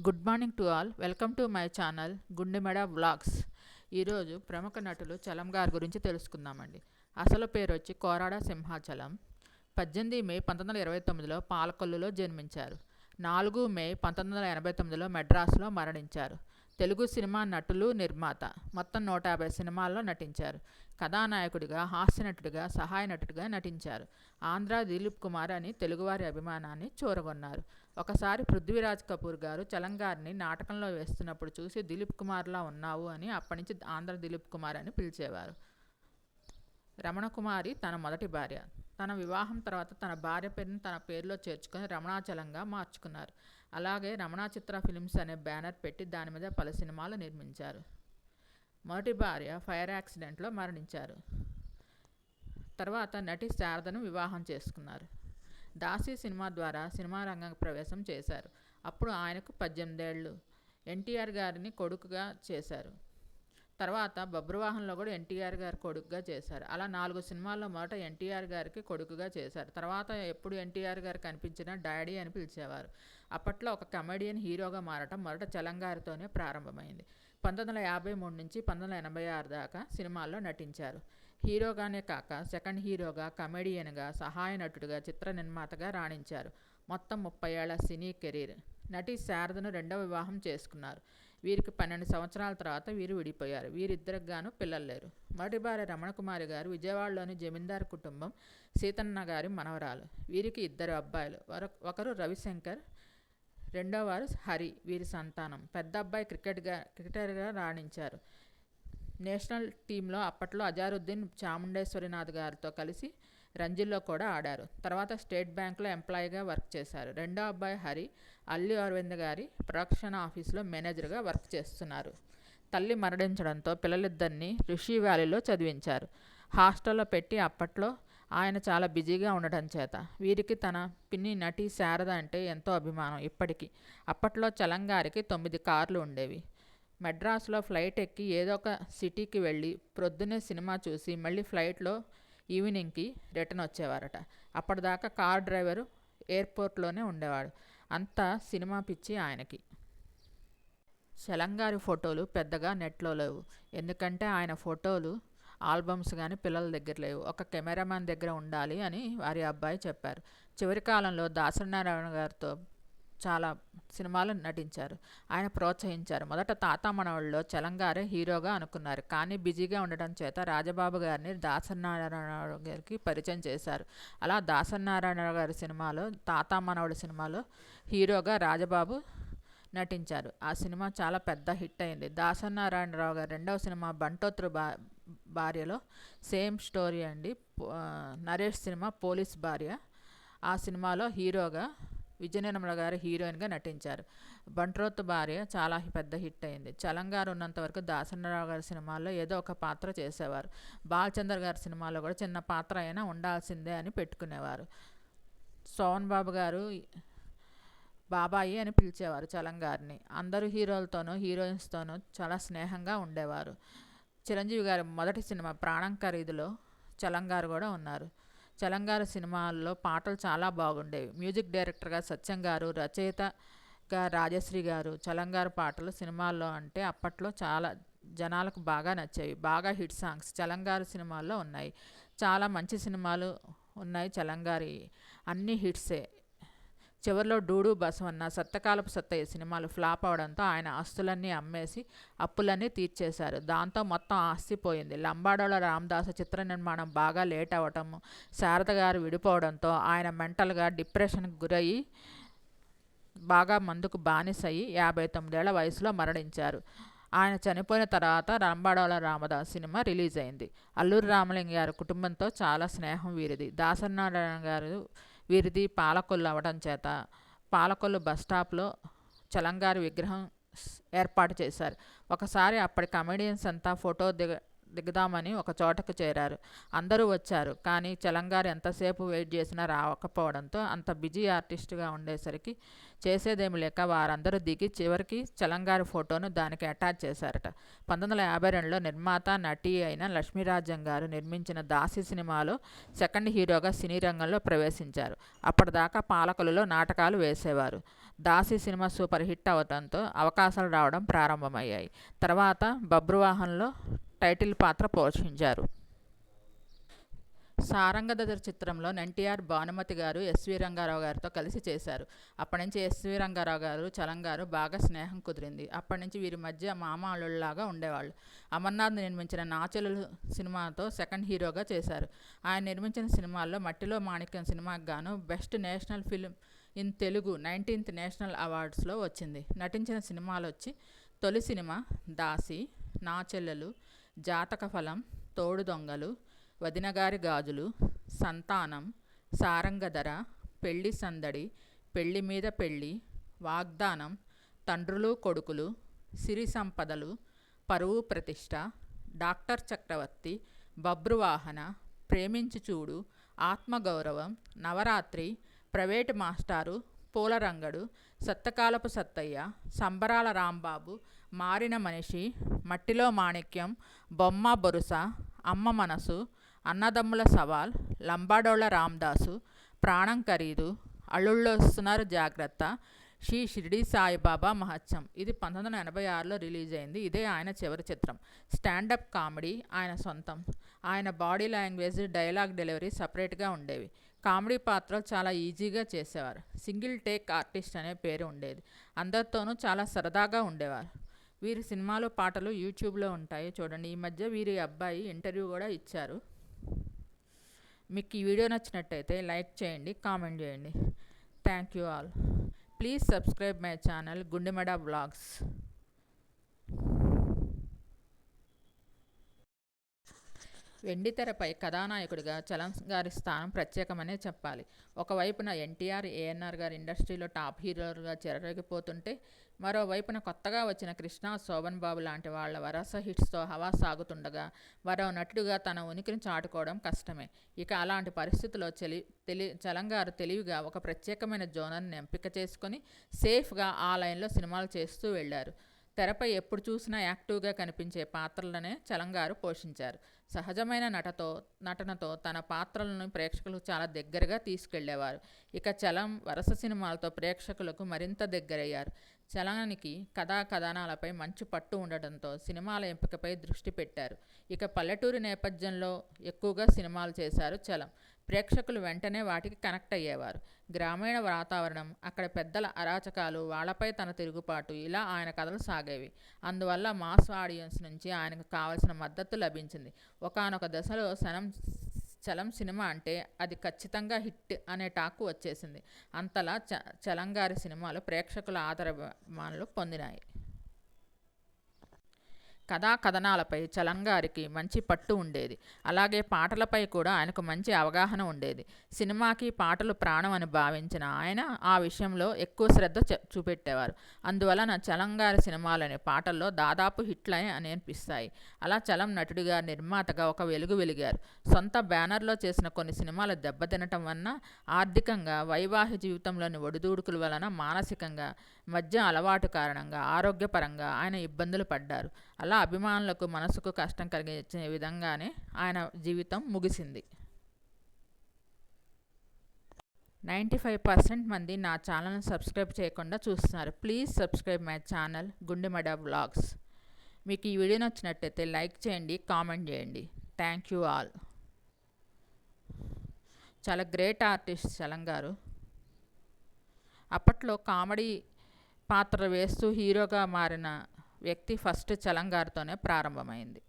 Good morning to all welcome to my channel Gundemeda vlogs ఈరోజు ప్రముఖ నటులు చలం గారి గురించి తెలుసుకుందామండి. అసలు పేరు వచ్చి కోరాడ సింహాచలం. పద్దెనిమిది మే పంతొమ్మిది వందల ఇరవై తొమ్మిదిలో పాలకొల్లులో జన్మించారు. నాలుగు మే పంతొమ్మిది వందల ఎనభై తొమ్మిదిలో మెడ్రాస్లో మరణించారు. తెలుగు సినిమా నటులు నిర్మాత. మొత్తం నూట యాభై సినిమాల్లో నటించారు. కథానాయకుడిగా హాస్య నటుడిగా సహాయ నటుడిగా నటించారు. ఆంధ్ర దిలీప్ కుమార్ అని తెలుగువారి అభిమానాన్ని చూరగొన్నారు. ఒకసారి పృథ్వీరాజ్ కపూర్ గారు చలంగారిని నాటకంలో వేస్తున్నప్పుడు చూసి దిలీప్ కుమార్లా ఉన్నావు అని అప్పటి నుంచి ఆంధ్ర దిలీప్ కుమార్ అని పిలిచేవారు. రమణకుమారి తన మొదటి భార్య. తన వివాహం తర్వాత తన భార్య పేరును తన పేరులో చేర్చుకొని రమణాచలంగా మార్చుకున్నారు. అలాగే రమణా చిత్ర ఫిలిమ్స్ అనే బ్యానర్ పెట్టి దాని మీద పలు సినిమాలు నిర్మించారు. మొదటి భార్య ఫైర్ యాక్సిడెంట్లో మరణించారు. తర్వాత నటి శారదను వివాహం చేసుకున్నారు. దాసి సినిమా ద్వారా సినిమా రంగ ప్రవేశం చేశారు. అప్పుడు ఆయనకు పద్దెనిమిదేళ్ళు. ఎన్టీఆర్ గారిని కొడుకుగా చేశారు. తర్వాత బబ్రువాహన్లో కూడా ఎన్టీఆర్ గారి కొడుకుగా చేశారు. అలా నాలుగు సినిమాల్లో మొదట ఎన్టీఆర్ గారికి కొడుకుగా చేశారు. తర్వాత ఎప్పుడు ఎన్టీఆర్ గారు కనిపించినా డాడీ అని పిలిచేవారు. అప్పట్లో ఒక కమెడియన్ హీరోగా మారటం మొదట చలంగారితోనే ప్రారంభమైంది. పంతొమ్మిది వందల యాభై మూడు నుంచి పంతొమ్మిది వందల ఎనభై ఆరు దాకా సినిమాల్లో నటించారు. హీరోగానే కాక సెకండ్ హీరోగా కమెడియన్గా సహాయ నటుడిగా చిత్ర నిర్మాతగా రాణించారు. మొత్తం ముప్పై ఏళ్ళ సినీ కెరీర్. నటి శారదను రెండవ వివాహం చేసుకున్నారు. వీరికి పన్నెండు సంవత్సరాల తర్వాత వీరు విడిపోయారు. వీరిద్దరికి గాను పిల్లలు లేరు. మొదటి భార్య రమణకుమారి గారు విజయవాడలోని జమీందార్ కుటుంబం సీతన్న గారి మనవరాలు. వీరికి ఇద్దరు అబ్బాయిలు. ఒకరు రవిశంకర్ రెండో వారు హరి వీరి సంతానం. పెద్ద అబ్బాయి క్రికెట్గా క్రికెటర్గా రాణించారు. నేషనల్ టీంలో అప్పట్లో అజారుద్దీన్ చాముండేశ్వరినాథ్ గారితో కలిసి రంజీల్లో కూడా ఆడారు. తర్వాత స్టేట్ బ్యాంక్లో ఎంప్లాయీగా వర్క్ చేశారు. రెండో అబ్బాయి హరి అల్లు అరవింద్ గారి ప్రొడక్షన్ ఆఫీస్లో మేనేజర్గా వర్క్ చేస్తున్నారు. తల్లి మరణించడంతో పిల్లలిద్దరిని రిషి వ్యాలీలో చదివించారు. హాస్టల్లో పెట్టి అప్పట్లో ఆయన చాలా బిజీగా ఉండటం చేత వీరికి తన పిన్ని నటి శారద అంటే ఎంతో అభిమానం ఇప్పటికీ. అప్పట్లో చలంగారికి తొమ్మిది కార్లు ఉండేవి. మెడ్రాస్లో ఫ్లైట్ ఎక్కి ఏదో ఒక సిటీకి వెళ్ళి ప్రొద్దునే సినిమా చూసి మళ్ళీ ఫ్లైట్లో ఈవినింగ్కి రిటర్న్ వచ్చేవారట. అప్పటిదాకా కార్ డ్రైవరు ఎయిర్పోర్ట్లోనే ఉండేవాడు. అంతా సినిమా పిచ్చి ఆయనకి. శలంగారి ఫోటోలు పెద్దగా నెట్లో లేవు. ఎందుకంటే ఆయన ఫోటోలు ఆల్బమ్స్ కానీ పిల్లల దగ్గర లేవు. ఒక కెమెరామ్యాన్ దగ్గర ఉండాలి అని వారి అబ్బాయి చెప్పారు. చివరి కాలంలో దాసనారాయణ గారితో చాలా సినిమాలు నటించారు. ఆయన ప్రోత్సహించారు. మొదట తాత మనవళ్ళలో చలంగారే హీరోగా అనుకున్నారు. కానీ బిజీగా ఉండటం చేత రాజబాబు గారిని దాసనారాయణ గారికి పరిచయం చేశారు. అలా దాసనారాయణ గారి సినిమాలో తాత మనవడు సినిమాలో హీరోగా రాజబాబు నటించారు. ఆ సినిమా చాలా పెద్ద హిట్ అయింది. దాసనారాయణరావు గారి రెండవ సినిమా బంటోత్రు బా భార్యలో సేమ్ స్టోరీ అండి. నరేష్ సినిమా పోలీస్ భార్య. ఆ సినిమాలో హీరోగా విజయనిర్మల గారు హీరోయిన్గా నటించారు. బంట్రోత్ భార్య చాలా పెద్ద హిట్ అయింది. చలంగారు ఉన్నంత వరకు దాసనరావు గారి సినిమాల్లో ఏదో ఒక పాత్ర చేసేవారు. బాలచందర్ గారి సినిమాలో కూడా చిన్న పాత్ర అయినా ఉండాల్సిందే అని పెట్టుకునేవారు. సోహన్ బాబు గారు బాబాయి అని పిలిచేవారు చలంగారిని. అందరూ హీరోలతోనూ హీరోయిన్స్తోనూ చాలా స్నేహంగా ఉండేవారు. చిరంజీవి గారి మొదటి సినిమా ప్రాణం ఖరీదులో చలంగారు కూడా ఉన్నారు. చలంగారు సినిమాల్లో పాటలు చాలా బాగుండేవి. మ్యూజిక్ డైరెక్టర్గా సత్యం గారు రచయితగా రాజశ్రీ గారు చలంగారు పాటలు సినిమాల్లో అంటే అప్పట్లో చాలా జనాలకు బాగా నచ్చేవి. బాగా హిట్ సాంగ్స్ చలంగారు సినిమాల్లో ఉన్నాయి. చాలా మంచి సినిమాలు ఉన్నాయి చలంగారి అన్ని హిట్సే. చివరిలో డూడు బసవన్న సత్తకాలపు సత్తయ్య సినిమాలు ఫ్లాప్ అవడంతో ఆయన ఆస్తులన్నీ అమ్మేసి అప్పులన్నీ తీర్చేశారు. దాంతో మొత్తం ఆస్తి పోయింది. లంబాడోల రామదాసు చిత్ర నిర్మాణం బాగా లేట్ అవ్వటము శారద గారు విడిపోవడంతో ఆయన మెంటల్గా డిప్రెషన్కి గురయ్యి బాగా మందుకు బానిసయ్యి యాభై తొమ్మిదేళ్ళ వయసులో మరణించారు. ఆయన చనిపోయిన తర్వాత రంబాడోల రామదాస్ సినిమా రిలీజ్ అయింది అల్లూరి రామలింగ గారి కుటుంబంతో చాలా స్నేహం వీరిది. దాసనారాయణ గారు వీరిది పాలకొల్లు అవడం చేత పాలకొల్లు బస్టాప్లో చలంగారి విగ్రహం ఏర్పాటు చేశారు. ఒకసారి అప్పటి కమెడియన్స్ అంతా ఫోటో దిగ దిగుదామని ఒక చోటకు చేరారు. అందరూ వచ్చారు. కానీ చలంగారు ఎంతసేపు వెయిట్ చేసినా రాకపోవడంతో అంత బిజీ ఆర్టిస్ట్గా ఉండేసరికి చేసేదేమి లేక వారందరూ దిగి చివరికి చలంగారి ఫోటోను దానికి అటాచ్ చేశారట. పంతొమ్మిది వందల యాభై రెండులో నిర్మాత నటి అయిన లక్ష్మీరాజ్యం గారు నిర్మించిన దాసి సినిమాలో సెకండ్ హీరోగా సినీ రంగంలో ప్రవేశించారు. అప్పటిదాకా పాలకులలో నాటకాలు వేసేవారు. దాసి సినిమా సూపర్ హిట్ అవడంతో అవకాశాలు రావడం ప్రారంభమయ్యాయి. తర్వాత బబ్రువాహన్లో టైటిల్ పాత్ర పోషించారు. సారంగధర చిత్రంలో ఎన్టీఆర్ భానుమతి గారు ఎస్వి రంగారావు గారితో కలిసి చేశారు. అప్పటి నుంచి ఎస్వి రంగారావు గారు చలంగారు బాగా స్నేహం కుదిరింది. అప్పటి నుంచి వీరి మధ్య మామ అల్లుళ్ళలాగా ఉండేవాళ్ళు. అమర్నాథ్ నిర్మించిన నాచెలు సినిమాతో సెకండ్ హీరోగా చేశారు. ఆయన నిర్మించిన సినిమాల్లో మట్టిలో మాణిక్యం సినిమాకి గాను best national film in Telugu nineteenth national అవార్డ్స్లో వచ్చింది. నటించిన సినిమాలు వచ్చి తొలి సినిమా దాసి నా చెల్లెలు జాతక ఫలం తోడు దొంగలు వదినగారి గాజులు సంతానం సారంగధర పెళ్ళి సందడి పెళ్ళి మీద పెళ్ళి వాగ్దానం తండ్రులు కొడుకులు సిరి సంపదలు పరువు ప్రతిష్ట డాక్టర్ చక్రవర్తి బబ్రువాహన ప్రేమించి చూడు ఆత్మగౌరవం నవరాత్రి ప్రైవేటు మాస్టారు పూలరంగడు సత్తకాలపు సత్తయ్య సంబరాల రాంబాబు మారిన మనిషి మట్టిలో మాణిక్యం బొమ్మ బొరుస అమ్మ మనసు అన్నదమ్ముల సవాల్ లంబాడోళ్ళ రామదాసు ప్రాణం ఖరీదు అల్లుళ్ళు జాగ్రత్త శ్రీ షిరిడి సాయిబాబా మహత్యం. ఇది పంతొమ్మిది వందల ఎనభై ఆరులో రిలీజ్ అయింది. ఇదే ఆయన చివరి చిత్రం. స్టాండప్ కామెడీ ఆయన సొంతం. ఆయన బాడీ లాంగ్వేజ్ డైలాగ్ డెలివరీ సపరేట్గా ఉండేవి. కామెడీ పాత్రలు చాలా ఈజీగా చేసేవారు. సింగిల్ టేక్ ఆర్టిస్ట్ అనే పేరు ఉండేది. అందరితోనూ చాలా సరదాగా ఉండేవారు. వీరి సినిమాలు పాటలు యూట్యూబ్లో ఉంటాయి చూడండి. ఈ మధ్య వీరి అబ్బాయి ఇంటర్వ్యూ కూడా ఇచ్చారు. మీకు ఈ వీడియో నచ్చినట్టయితే లైక్ చేయండి కామెంట్ చేయండి. Thank you all. Please subscribe my channel Gundemeda blogs. వెండితెరపై కథానాయకుడిగా చలం గారి స్థానం ప్రత్యేకమనే చెప్పాలి. ఒకవైపున ఎన్టీఆర్ ఏఎన్ఆర్ గారి ఇండస్ట్రీలో టాప్ హీరోలుగా చెరగిపోతుంటే మరోవైపున కొత్తగా వచ్చిన కృష్ణ శోభన్ బాబు లాంటి వాళ్ళ వరస హిట్స్తో హవా సాగుతుండగా మరో నటుడుగా తన ఉనికిని చాటుకోవడం కష్టమే. ఇక అలాంటి పరిస్థితుల్లో చెలి తెలి చలంగారు తెలివిగా ఒక ప్రత్యేకమైన జోనర్ని ఎంపిక చేసుకొని సేఫ్గా ఆ లైన్లో సినిమాలు చేస్తూ వెళ్ళారు. తెరపై ఎప్పుడు చూసినా యాక్టివ్గా కనిపించే పాత్రలనే చలంగారు పోషించారు. సహజమైన నటతో నటనతో తన పాత్రలను ప్రేక్షకులకు చాలా దగ్గరగా తీసుకెళ్ళేవారు. ఇక చలం వరుస సినిమాలతో ప్రేక్షకులకు మరింత దగ్గరయ్యారు. చలానికి కథా కథనాలపై మంచి పట్టు ఉండటంతో సినిమాల ఎంపికపై దృష్టి పెట్టారు. ఇక పల్లెటూరి నేపథ్యంలో ఎక్కువగా సినిమాలు చేశారు చలం. ప్రేక్షకులు వెంటనే వాటికి కనెక్ట్ అయ్యేవారు. గ్రామీణ వాతావరణం అక్కడ పెద్దల అరాచకాలు వాళ్ళపై తన తిరుగుబాటు ఇలా ఆయన కథలు సాగేవి. అందువల్ల మాస్ ఆడియన్స్ నుంచి ఆయనకు కావలసిన మద్దతు లభించింది. ఒకనొక దశలో శనం చలం సినిమా అంటే అది ఖచ్చితంగా హిట్ అనే టాక్ వచ్చేసింది. అంతలా చ చలంగారి సినిమాలు ప్రేక్షకుల ఆదరమానాలు పొందినాయి. కథా కథనాలపై చలంగారికి మంచి పట్టు ఉండేది. అలాగే పాటలపై కూడా ఆయనకు మంచి అవగాహన ఉండేది. సినిమాకి పాటలు ప్రాణం అని భావించిన ఆయన ఆ విషయంలో ఎక్కువ శ్రద్ధ చూపెట్టేవారు. అందువలన చలంగారి సినిమాలనే పాటల్లో దాదాపు హిట్లే అని అనిపిస్తాయి. అలా చలం నటుడిగా నిర్మాతగా ఒక వెలుగు వెలిగారు. సొంత బ్యానర్లో చేసిన కొన్ని సినిమాలు దెబ్బతినటం వలన ఆర్థికంగా వైవాహిక జీవితంలోని ఒడిదూడుకుల వలన మానసికంగా మధ్య అలవాటు కారణంగా ఆరోగ్యపరంగా ఆయన ఇబ్బందులు పడ్డారు. అలా అభిమానులకు మనసుకు కష్టం కలిగించే విధంగానే ఆయన జీవితం ముగిసింది. నైంటీ ఫైవ్ పర్సెంట్ మంది నా ఛానల్ని సబ్స్క్రైబ్ చేయకుండా చూస్తున్నారు. Please subscribe my channel Gundemeda vlogs. మీకు ఈ వీడియో నచ్చినట్టయితే లైక్ చేయండి కామెంట్ చేయండి. Thank you all. చాలా గ్రేట్ ఆర్టిస్ట్ చలం గారు అప్పట్లో కామెడీ పాత్ర వేస్తూ హీరోగా మారిన వ్యక్తి ఫస్ట్ చలంగారితోనే ప్రారంభమైంది.